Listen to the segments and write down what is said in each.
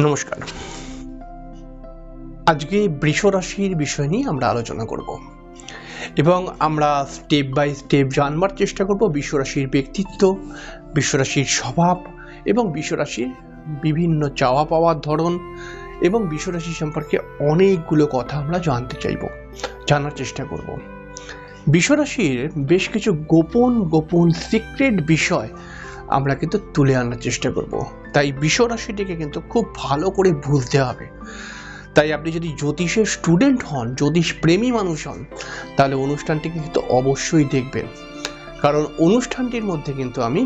নমস্কার। আজকে বৃষ রাশির বিষয় নিয়ে আমরা আলোচনা করব। এবং আমরা স্টেপ বাই স্টেপ জানবার চেষ্টা করব বিশ্বরাশির ব্যক্তিত্ব বিশ্বরাশির স্বভাব এবং বিশ্বরাশির বিভিন্ন চাওয়া পাওয়ার ধরন এবং বিশ্বরাশি সম্পর্কে অনেকগুলো কথা আমরা জানতে চাইব, জানার চেষ্টা করব। বিশ্বরাশির বেশ কিছু গোপন গোপন সিক্রেট বিষয় আমরা কিন্তু তুলে আনার চেষ্টা করব। তাই বিশ্বরাশিটিকে কিন্তু খুব ভালো করে বুঝতে হবে। তাই আপনি যদি জ্যোতিষের স্টুডেন্ট হন, জ্যোতিষ প্রেমী মানুষ হন, তাহলে অনুষ্ঠানটিকে কিন্তু অবশ্যই দেখবেন। কারণ অনুষ্ঠানটির মধ্যে কিন্তু আমি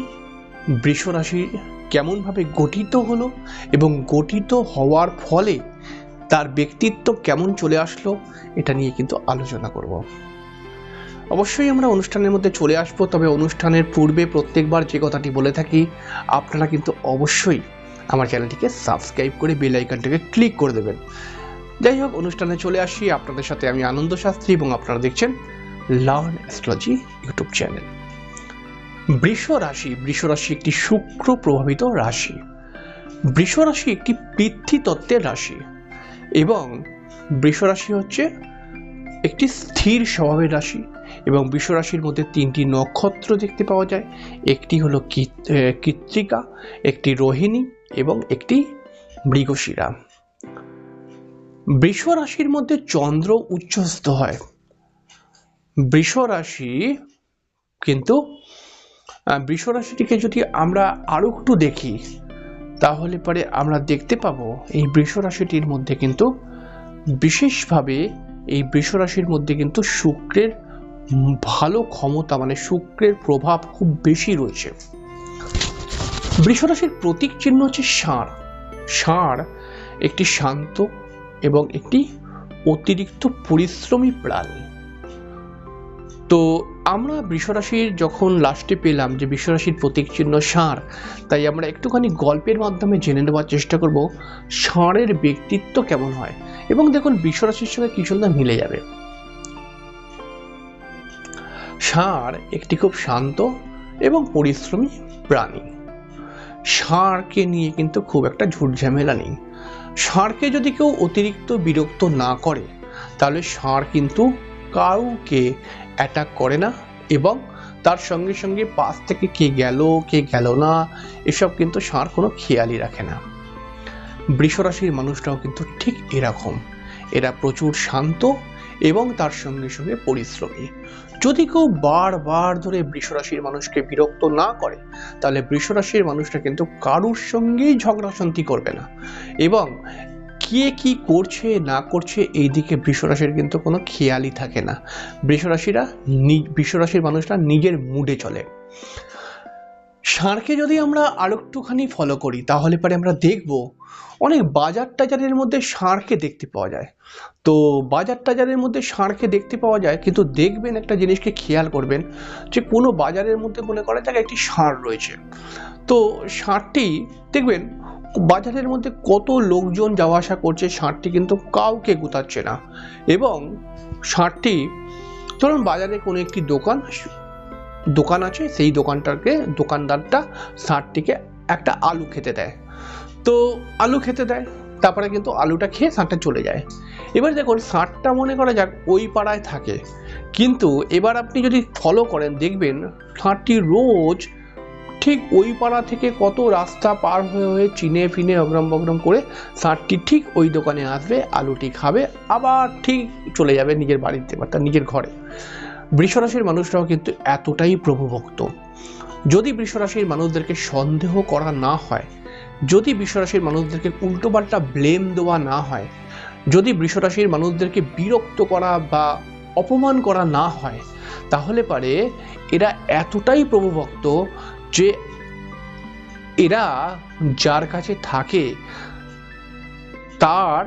বৃষরাশি কেমনভাবে গঠিত হলো এবং গঠিত হওয়ার ফলে তার ব্যক্তিত্ব কেমন চলে আসলো, এটা নিয়ে কিন্তু আলোচনা করব। অবশ্যই আমরা অনুষ্ঠানের মধ্যে চলে আসব, তবে অনুষ্ঠানের পূর্বে প্রত্যেকবার যে কথাটি বলে থাকি, আপনারা কিন্তু অবশ্যই আমার চ্যানেলটিকে সাবস্ক্রাইব করে বেল আইকনটাকে ক্লিক করে দেবেন। যাই হোক, অনুষ্ঠানে চলে আসি আপনাদের সাথে আমি আনন্দ শাস্ত্রী এবং আপনারা দেখছেন লার্ন অ্যাস্ট্রোলজি ইউটিউব চ্যানেল বৃষ রাশি বৃষ রাশি একটি শুক্র প্রভাবিত রাশি। বৃষ রাশি একটি পৃথ্বী রাশি এবং বৃষ রাশি হচ্ছে একটি স্থির স্বভাবের রাশি। এবং বিশ্বরাশির মধ্যে তিনটি নক্ষত্র দেখতে পাওয়া যায়। একটি হলো কৃত্রিকা, একটি রোহিণী এবং একটি মৃগশিরা। বৃষ রাশির মধ্যে চন্দ্র উচ্চস্থ হয়। বৃষ রাশি কিন্তু বৃষ রাশিটিকে যদি আমরা আরও একটু দেখি, তাহলে পরে আমরা দেখতে পাবো এই বৃষ রাশিটির মধ্যে কিন্তু বিশেষভাবে এই বৃষ রাশির মধ্যে কিন্তু শুক্রের ভালো ক্ষমতা মানে শুক্রের প্রভাব খুব বেশি রয়েছে। বৃষরাশির প্রতীক চিহ্ন হচ্ছে ষাঁড়। ষাঁড় একটি শান্ত এবং একটি অতিরিক্ত পরিশ্রমী প্রাণী। তো আমরা বৃষরাশির যখন লাস্টে পেলাম যে বৃষরাশির প্রতীক চিহ্ন ষাঁড়, তাই আমরা একটুখানি গল্পের মাধ্যমে জেনে নেওয়ার চেষ্টা করব ষাঁড়ের ব্যক্তিত্ব কেমন হয়। এবং দেখুন, বৃষরাশির সঙ্গে কি সুন্দর মিলে যাবে। ষাঁড় একটি খুব শান্ত এবং পরিশ্রমী প্রাণী। ষাঁড়কে নিয়ে কিন্তু খুব একটা ঝুটঝামেলা নেই। ষাঁড়কে যদি কেউ অতিরিক্ত বিরক্ত না করে, তাহলে ষাঁড় কিন্তু কাউকে অ্যাটাক করে না এবং তার সঙ্গে সঙ্গে পাশ থেকে কে গেল কে গেল না, এসব কিন্তু ষাঁড় কোনো খেয়ালই রাখে না। বৃষরাশির মানুষটাও কিন্তু ঠিক এরকম। এরা প্রচুর শান্ত এবং তার সঙ্গে সঙ্গে পরিশ্রমী। যদি কেউ বারবার ধরে বৃষরাশির মানুষকে বিরক্ত না করে, তাহলে বৃষরাশির মানুষটা কিন্তু কারুর সঙ্গেই ঝগড়াশান্তি করবে না। এবং কে কি করছে, না করছে, এই দিকে বৃষরাশির কিন্তু কোনো খেয়ালই থাকে না। বৃষরাশিরা বৃষরাশির মানুষরা নিজের মুডে চলে। ষাঁড়কে যদি আমরা আরও একটুখানি ফলো করি, তাহলে পরে আমরা দেখব অনেক বাজার টাজারের মধ্যে ষাঁড়কে দেখতে পাওয়া যায়। তো বাজার টাজারের মধ্যে ষাঁড়কে দেখতে পাওয়া যায়, কিন্তু দেখবেন একটা জিনিসকে খেয়াল করবেন যে কোনো বাজারের মধ্যে মনে করা যায় একটি ষাঁড় রয়েছে। তো ষাঁড়টি দেখবেন বাজারের মধ্যে কত লোকজন যাওয়া আসা করছে ষাঁড়টি কিন্তু কাউকে গুতাচ্ছে না। এবং ষাঁড়টি ধরুন বাজারে কোনো একটি দোকান দোকান আছে, সেই দোকানটাকে দোকানদারটা ষাঁড়টিকে একটা আলু খেতে দেয়। তো আলু খেতে দেয়, তারপরে কিন্তু আলুটা খেয়ে ষাঁড়টা চলে যায়। এবার দেখুন ষাঁড়টা মনে করা যাক ওই পাড়ায় থাকে। কিন্তু এবার আপনি যদি ফলো করেন, দেখবেন ষাঁড়টি রোজ ঠিক ওই পাড়া থেকে কত রাস্তা পার হয়ে হয়ে চিনে ফিনে অগ্রম বগ্রম করে ষাঁড়টি ঠিক ওই দোকানে আসবে, আলুটি খাবে, আবার ঠিক চলে যাবে নিজের বাড়িতে বা তার নিজের ঘরে। বৃষরাশির মানুষরাও কিন্তু এতটাই প্রভুভক্ত। যদি বৃষরাশির মানুষদেরকে সন্দেহ করা না হয়, যদি বৃষরাশির মানুষদেরকে উল্টোপাল্টা ব্লেম দেওয়া না হয়, যদি বৃষরাশির মানুষদেরকে বিরক্ত করা বা অপমান করা না হয়, তাহলে পারে এরা এতটাই প্রভুভক্ত যে এরা যার কাছে থাকে, তার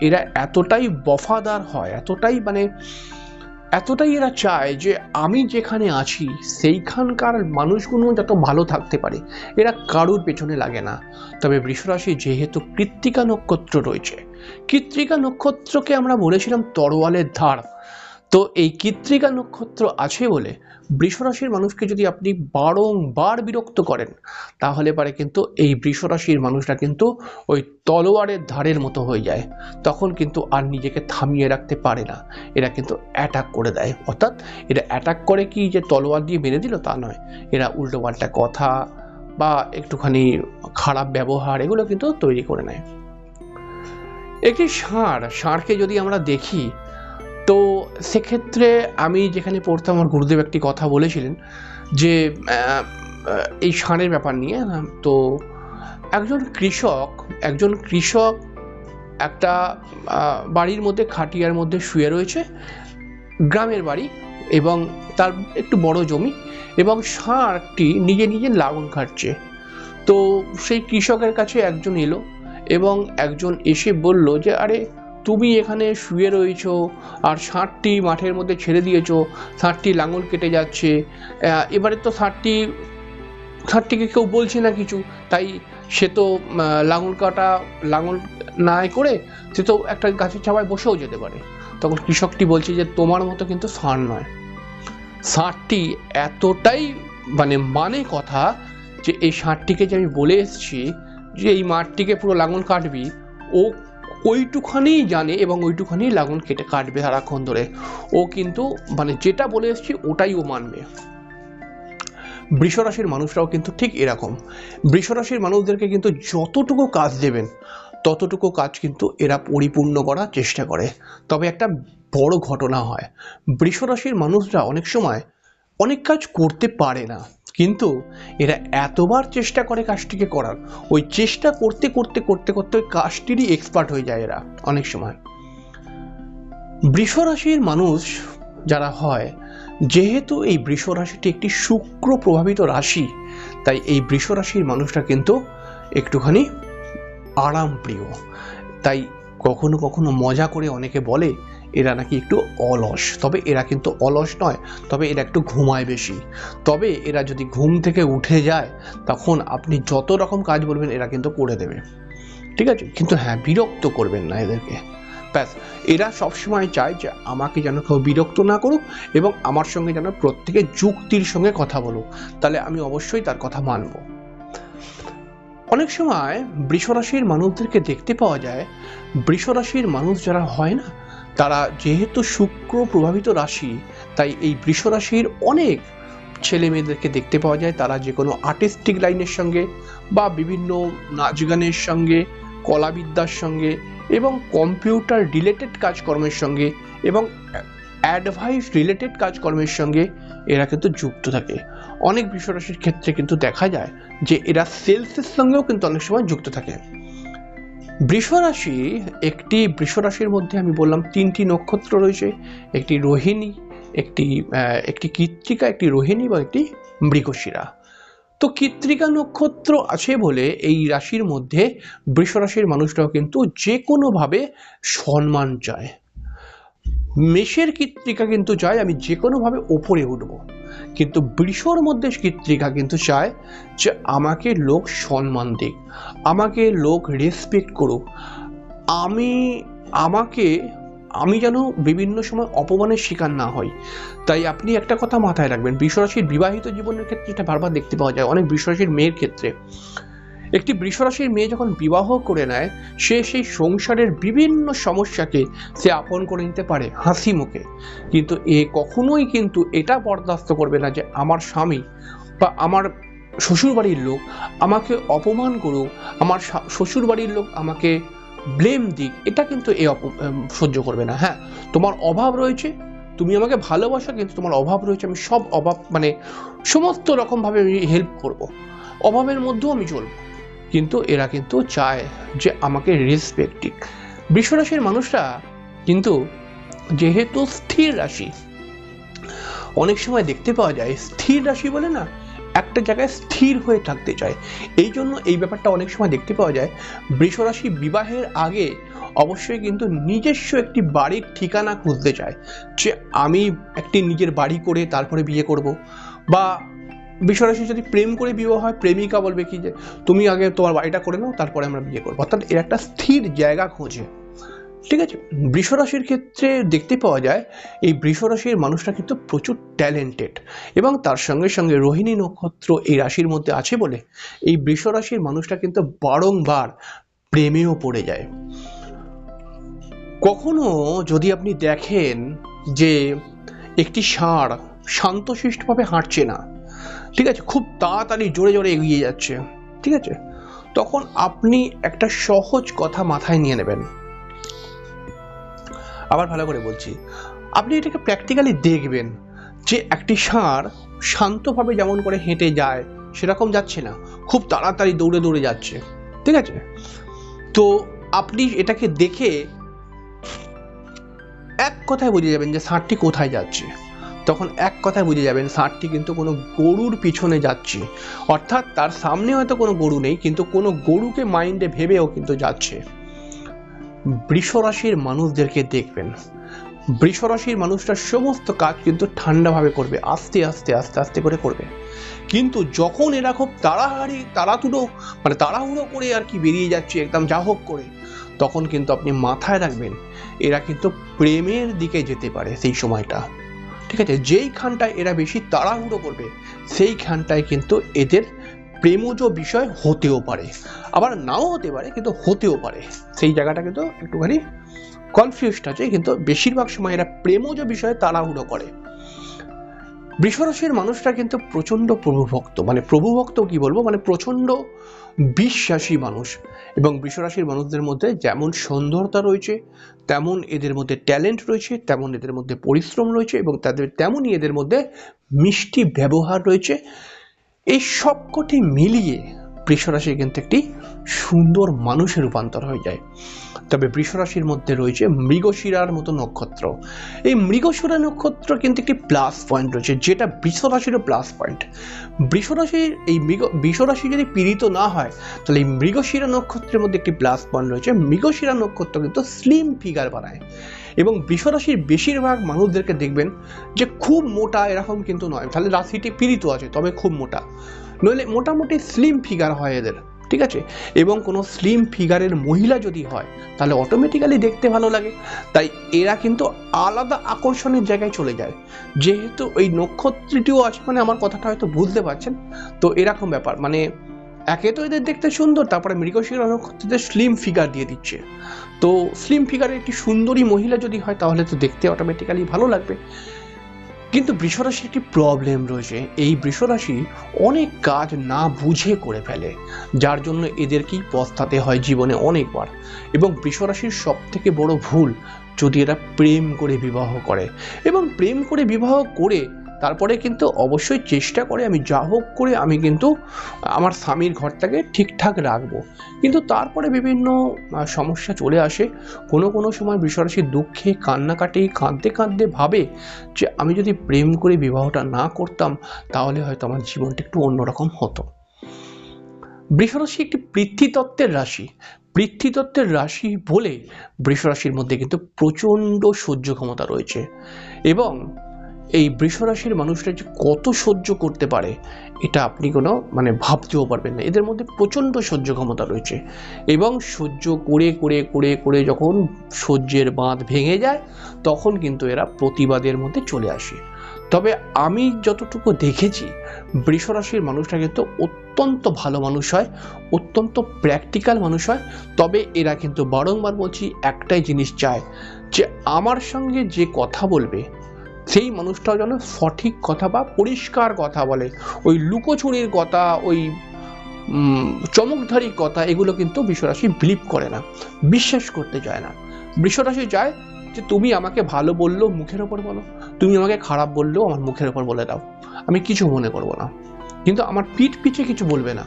এরা এতটাই বফাদার হয়, এতটাই মানে এতটাই এরা চায় যে আমি যেখানে আছি, সেইখানকার মানুষগুলো যত ভালো থাকতে পারে। এরা কারুর পেছনে লাগে না। তবে বৃষরাশি যেহেতু কৃত্তিকা নক্ষত্র রয়েছে, কৃত্তিকা নক্ষত্রকে আমরা বলেছিলাম তরোয়ালের ধার। তো এই কৃত্রিকা নক্ষত্র আছে বলে বৃষরাশির মানুষকে যদি আপনি বারংবার বিরক্ত করেন, তাহলে পারে কিন্তু এই বৃষরাশির মানুষরা কিন্তু ওই তলোয়ারের ধারের মতো হয়ে যায়। তখন কিন্তু আর নিজেকে থামিয়ে রাখতে পারে না। এরা কিন্তু অ্যাটাক করে দেয়। অর্থাৎ এরা অ্যাটাক করে কি যে তলোয়ার দিয়ে মেরে দিল তা নয়। এরা উল্টো পাল্টা কথা বা একটুখানি খারাপ ব্যবহার এগুলো কিন্তু তৈরি করে নেয়। একটি ষাঁড় ষাঁড়কে যদি আমরা দেখি তো সেক্ষেত্রে আমি যেখানে পড়তাম, আমার গুরুদেব একটি কথা বলেছিলেন যে এই ষাঁড়ের ব্যাপার নিয়ে তো একজন কৃষক একজন কৃষক একটা বাড়ির মধ্যে খাটিয়ার মধ্যে শুয়ে রয়েছে, গ্রামের বাড়ি এবং তার একটু বড় জমি এবং ষাঁড়টি নিজে নিজে লাঙল খাটছে। তো সেই কৃষকের কাছে একজন এলো এবং একজন এসে বলল যে, আরে তুমি এখানে শুয়ে রয়েছ আর ষাঁড়টি মাঠের মধ্যে ছেড়ে দিয়েছ ষাঁড়টি লাঙল কেটে যাচ্ছে। এবারে তো ষাঁড়টি ষাঁড়টিকে কেউ বলছে না কিছু, তাই সে তো লাঙল কাটা, লাঙল না করে সে তো একটা গাছের ছাওয়ায় বসেও যেতে পারে। তখন কৃষকটি বলছে যে, তোমার মতো কিন্তু ষাঁড় নয়। ষাঁড়টি এতটাই মানে মানে কথা যে, এই ষাঁড়টিকে যে আমি বলে এসেছি যে, এই মাঠটিকে পুরো লাঙল কাটবি, ও ওইটুখানি জানে এবং ওইটুখানি লাঙল কেটে কাটবে সারাক্ষণ ধরে। ও কিন্তু মানে যেটা বলে এসেছি, ওটাই ও মানবে। বৃষরাশির মানুষরাও কিন্তু ঠিক এরকম। বৃষরাশির মানুষদেরকে কিন্তু যতটুকু কাজ দেবেন, ততটুকু কাজ কিন্তু এরা পরিপূর্ণ করার চেষ্টা করে। তবে একটা বড় ঘটনা হয়, বৃষরাশির মানুষরা অনেক সময় অনেক কাজ করতে পারে না। কিন্তু এরা এতবার চেষ্টা করে কাজটিকে করার, ওই চেষ্টা করতে করতে করতে করতে ওই কাজটিরই এক্সপার্ট হয়ে যায় এরা অনেক সময়। বৃষরাশির মানুষ যারা হয়, যেহেতু এই বৃষ রাশিটি একটি শুক্র প্রভাবিত রাশি, তাই এই বৃষ রাশির মানুষরা কিন্তু একটুখানি আরাম প্রিয় তাই কখনো কখনো মজা করে অনেকে বলে, এরা নাকি একটু অলস। তবে এরা কিন্তু অলস নয়, তবে এরা একটু ঘুমায় বেশি। তবে এরা যদি ঘুম থেকে উঠে যায়, তখন আপনি যত রকম কাজ বলবেন, এরা কিন্তু করে দেবে। ঠিক আছে? কিন্তু হ্যাঁ বিরক্ত করবেন না এদেরকে। ব্যাস, এরা সবসময় চায় যে আমাকে যেন কেউ বিরক্ত না করুক এবং আমার সঙ্গে যেন প্রত্যেকে যুক্তির সঙ্গে কথা বলুক। তাহলে আমি অবশ্যই তার কথা মানব। অনেক সময় বৃষরাশির মানুষদেরকে দেখতে পাওয়া যায়, বৃষরাশির মানুষ যারা হয় না, তারা যেহেতু শুক্র প্রভাবিত রাশি, তাই এই বৃষরাশির অনেক ছেলে মেয়েদেরকে দেখতে পাওয়া যায়। তারা যে কোনো আর্টিস্টিক লাইনের সঙ্গে বা বিভিন্ন নাচ গানের সঙ্গে, কলাবিদ্যার সঙ্গে এবং কম্পিউটার রিলেটেড কাজকর্মের সঙ্গে এবং অ্যাডভাইস রিলেটেড কাজকর্মের সঙ্গে এরা কিন্তু যুক্ত থাকে। অনেক বৃষরাশির ক্ষেত্রে কিন্তু দেখা যায় যে এরা সেলসের সঙ্গেও কিন্তু অনেক সময় যুক্ত থাকে। বৃষরাশি, একটি বৃষরাশির মধ্যে আমি বললাম তিনটি নক্ষত্র রয়েছে, একটি রোহিণী, একটি একটি কৃত্রিকা, একটি রোহিণী বা একটি মৃগশিরা। তো কৃত্রিকা নক্ষত্র আছে বলে এই রাশির মধ্যে বৃষরাশির মানুষরাও কিন্তু যে কোনোভাবে সম্মান চায়। মেষের কৃত্তিকা কিন্তু চায় আমি যে কোনোভাবে ওপরে উঠব। কিন্তু বৃষর মধ্যে কৃত্তিকা কিন্তু চায় যে আমাকে লোক সম্মান দিক, আমাকে লোক রেসপেক্ট করুক। আমি, আমাকে, আমি যেন বিভিন্ন সময় অপমানের শিকার না হই। তাই আপনি একটা কথা মাথায় রাখবেন, বৃষরাশির বিবাহিত জীবনের ক্ষেত্রে এটা বারবার দেখতে পাওয়া যায়, অনেক বৃষরাশির মেয়ের ক্ষেত্রে। একটি বৃষরাশির মেয়ে যখন বিবাহ করে নেয়, সে সেই সংসারের বিভিন্ন সমস্যাকে সে আপন করে নিতে পারে হাসি মুখে। কিন্তু এ কখনোই কিন্তু এটা বরদাস্ত করবে না যে আমার স্বামী বা আমার শ্বশুরবাড়ির লোক আমাকে অপমান করুক, আমার শ্বশুরবাড়ির লোক আমাকে ব্লেম দিক, এটা কিন্তু এ সহ্য করবে না। হ্যাঁ তোমার অভাব রয়েছে, তুমি আমাকে ভালোবাসো, কিন্তু তোমার অভাব রয়েছে, আমি সব অভাব মানে সমস্ত রকমভাবে আমি হেল্প করব। অভাবের মধ্যেও আমি চলবো। কিন্তু এরা কিন্তু চায় যে আমাকে রেসপেক্ট দিক। বৃষরাশির মানুষরা কিন্তু যেহেতু স্থির রাশি, অনেক সময় দেখতে পাওয়া যায় স্থির রাশি বলে না, একটা জায়গায় স্থির হয়ে থাকতে চায়। এই জন্য এই ব্যাপারটা অনেক সময় দেখতে পাওয়া যায়, বৃষরাশি বিবাহের আগে অবশ্যই কিন্তু নিজস্ব একটি বাড়ির ঠিকানা খুঁজতে চায় যে আমি একটি নিজের বাড়ি করে তারপরে বিয়ে করব বা বিশ্বরাশি যদি প্রেম করে বিবাহ হয়, প্রেমিকা বলবে কি যে, তুমি আগে তোমার বাড়িটা করে নাও, তারপরে আমরা বিয়ে করব। অর্থাৎ এর একটা স্থির জায়গা খোঁজে। ঠিক আছে? বৃষরাশির ক্ষেত্রে দেখতে পাওয়া যায়, এই বৃষরাশির মানুষটা কিন্তু প্রচুর ট্যালেন্টেড এবং তার সঙ্গে সঙ্গে রোহিণী নক্ষত্র এই রাশির মধ্যে আছে বলে এই বৃষরাশির মানুষটা কিন্তু বারংবার প্রেমেও পড়ে যায়। কখনো যদি আপনি দেখেন যে একটি ষাঁড় শান্তশিষ্টভাবে হাঁটছে না ঠিক আছে? খুব তাড়াতাড়ি, জোরে জোরে এগিয়ে যাচ্ছে। ঠিক আছে? তখন আপনি একটা সহজ কথা মাথায় নিয়ে নেবেন। আবার ভালো করে বলছি। আপনি এটাকে প্র্যাকটিক্যালি দেখবেন যে একটি ষাঁড় শান্তভাবে যেমন করে হেঁটে যায়, সেরকম যাচ্ছে না। খুব তাড়াতাড়ি দৌড়ে দৌড়ে যাচ্ছে। ঠিক আছে? তো আপনি এটাকে দেখে এক কথায় বুঝে যাবেন যে ষাঁড়টি কোথায় যাচ্ছে। তখন এক কথায় বুঝে যাবেন ষাঁড়টি কিন্তু কোনো গরুর পিছনে যাচ্ছে। অর্থাৎ তার সামনে হয়তো কোনো গরু নেই, কিন্তু কোনো গরুকে মাইন্ডে ভেবেও কিন্তু যাচ্ছে। বৃষরাশির মানুষদেরকে দেখবেন। বৃষরাশির মানুষরা সমস্ত কাজ কিন্তু ঠান্ডাভাবে করবে, আস্তে আস্তে আস্তে আস্তে করে করবে। কিন্তু যখন এরা খুব তাড়াহাড়ি তাড়াতুড়ো মানে তাড়াহুড়ো করে আর কি বেরিয়ে যাচ্ছে, একদম যা হোক করে, তখন কিন্তু আপনি মাথায় রাখবেন, এরা কিন্তু প্রেমের দিকে যেতে পারে সেই সময়টা। ঠিক আছে যেইখানটায় এরা বেশি তাড়াহুড়ো করবে সেইখানটায় কিন্তু এদের প্রেমজ বিষয় হতেও পারে। আবার নাও হতে পারে, কিন্তু হতেও পারে। সেই জায়গাটা কিন্তু একটুখানি কনফিউজড আছে, কিন্তু বেশিরভাগ সময় এরা প্রেমজ বিষয়ে তাড়াহুড়ো করে। বৃষরাশির মানুষরা কিন্তু প্রচণ্ড প্রভুভক্ত। মানে প্রভুভক্ত কি বলব? মানে প্রচণ্ড বিশ্বাসী মানুষ। এবং বৃষরাশির মানুষদের মধ্যে যেমন সুন্দরতা রয়েছে, তেমন এদের মধ্যে ট্যালেন্ট রয়েছে, তেমন এদের মধ্যে পরিশ্রম রয়েছে এবং তাদের তেমনই এদের মধ্যে মিষ্টি ব্যবহার রয়েছে। এই সবকটি মিলিয়ে বৃষরাশি কিন্তু একটি সুন্দর মানুষে রূপান্তর হয়ে যায়। তবে বৃষরাশির মধ্যে রয়েছে মৃগশিরার মতো নক্ষত্র। এই মৃগশিরা নক্ষত্র কিন্তু একটি প্লাস পয়েন্ট রয়েছে, যেটা বৃষরাশিরও প্লাস পয়েন্ট বৃষরাশির এই মৃগ বৃষরাশি যদি পীড়িত না হয়, তাহলে এই মৃগশিরা নক্ষত্রের মধ্যে একটি প্লাস পয়েন্ট রয়েছে। মৃগশিরা নক্ষত্র কিন্তু স্লিম ফিগার বানায়। এবং বৃষরাশির বেশিরভাগ মানুষদেরকে দেখবেন যে খুব মোটা এরকম কিন্তু নয়। তাহলে রাশিটি পীড়িত আছে, তবে খুব মোটা। নইলে মোটামুটি স্লিম ফিগার হয় এদের। ঠিক আছে? এবং কোনো স্লিম ফিগারের মহিলা যদি হয়, তাহলে অটোমেটিক্যালি দেখতে ভালো লাগে। তাই এরা কিন্তু আলাদা আকর্ষণের জায়গায় চলে যায়। যেহেতু ওই নক্ষত্রটিও আছে মানে আমার কথাটা হয়তো বুঝতে পারছেন। তো এরকম ব্যাপার মানে একে তো এদের দেখতে সুন্দর, তারপরে মৃগশিরা নক্ষত্রদের স্লিম ফিগার দিয়ে দিচ্ছে। তো স্লিম ফিগারের একটি সুন্দরী মহিলা যদি হয়, তাহলে তো দেখতে অটোমেটিক্যালি ভালো লাগবে। কিন্তু বৃষরাশির একটি প্রবলেম রয়েছে। এই বৃষরাশি অনেক কাজ না বুঝে করে ফেলে, যার জন্য এদেরকেই পস্তাতে হয় জীবনে অনেকবার। এবং বৃষরাশির সব থেকে বড় ভুল, যদি এরা প্রেম করে বিবাহ করে। এবং প্রেম করে বিবাহ করে তারপরে কিন্তু অবশ্যই চেষ্টা করে আমি যা হোক করে আমি কিন্তু আমার স্বামীর ঘরটাকে ঠিকঠাক রাখব। কিন্তু তারপরে বিভিন্ন সমস্যা চলে আসে। কোনো কোনো সময় বৃষরাশির দুঃখে কান্নাকাটি, কাঁদতে কাঁদতে ভাবে যে আমি যদি প্রেম করে বিবাহটা না করতাম, তাহলে হয়তো আমার জীবনটা একটু অন্যরকম হতো। বৃষরাশি একটি পৃথ্বীতত্ত্বের রাশি। পৃথ্বীতত্ত্বের রাশি বলে বৃষরাশির মধ্যে কিন্তু প্রচণ্ড সহ্য ক্ষমতা রয়েছে। এবং এই বৃষরাশির মানুষরা যে কত সহ্য করতে পারে, এটা আপনি কোনো মানে ভাবতেও পারবেন না। এদের মধ্যে প্রচণ্ড সহ্য ক্ষমতা রয়েছে। এবং সহ্য করে করে করে করে যখন সহ্যের বাঁধ ভেঙে যায়, তখন কিন্তু এরা প্রতিবাদের মধ্যে চলে আসে। তবে আমি যতটুকু দেখেছি, বৃষরাশির মানুষরা কিন্তু অত্যন্ত ভালো মানুষ হয়, অত্যন্ত প্র্যাকটিক্যাল মানুষ হয়। তবে এরা কিন্তু বারংবার বলছি একটাই জিনিস চায়, যে আমার সঙ্গে যে কথা বলবে সেই মানুষটাও যেন সঠিক কথা বা পরিষ্কার কথা বলে। ওই লুকোচুরির কথা, ওই চমকধারী কথা, এগুলো কিন্তু বিশ্বরাশি বিলিভ করে না, বিশ্বাস করতে চায় না। বিশ্বরাশি চায় যে, তুমি আমাকে ভালো বলল মুখের ওপর বলো, তুমি আমাকে খারাপ বললেও আমার মুখের ওপর বলে দাও। আমি কিছু মনে করব না। কিন্তু আমার পিঠ পিছে কিছু বলবে না।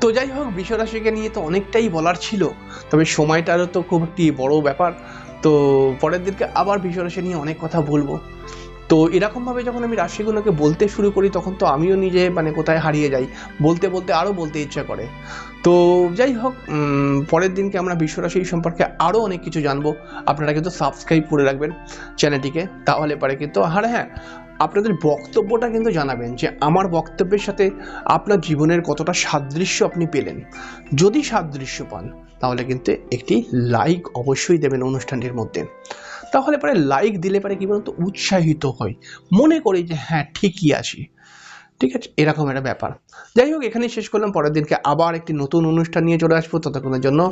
তো যাই হোক, বিশ্বরাশিকে নিয়ে তো অনেকটাই বলার ছিল, তবে সময়টারও তো খুব একটি বড় ব্যাপার। তো পরের দিনকে আবার বিশ্বরাশি নিয়ে অনেক কথা বলব। তো এরকমভাবে যখন আমি রাশিগুলোকে বলতে শুরু করি, তখন তো আমিও নিজে মানে কোথায় হারিয়ে যাই। বলতে বলতে আরও বলতে ইচ্ছা করে। তো যাই হোক পরের দিনকে আমরা বিশ্বরাশি সম্পর্কে আরও অনেক কিছু জানব। আপনারা কিন্তু সাবস্ক্রাইব করে রাখবেন চ্যানেলটিকে, তাহলে পারে কিন্তু, আর হ্যাঁ আপনাদের বক্তব্যটা কিন্তু জানাবেন যে আমার বক্তব্যের সাথে আপনার জীবনের কতটা সাদৃশ্য আপনি পেলেন। যদি সাদৃশ্য পান তাহলে কিন্তু একটি লাইক অবশ্যই দেবেন অনুষ্ঠানটির মধ্যে। তাহলে পরে লাইক দিলে পরে কি বলতো? উৎসাহিত হয় মনে করি যে হ্যাঁ ঠিকই আছি। ঠিক আছে? এরকম একটা ব্যাপার। যাই হোক, এখানেই শেষ করলাম। পরের দিনকে আবার একটি নতুন অনুষ্ঠান নিয়ে চলে আসব। ততক্ষণের জন্য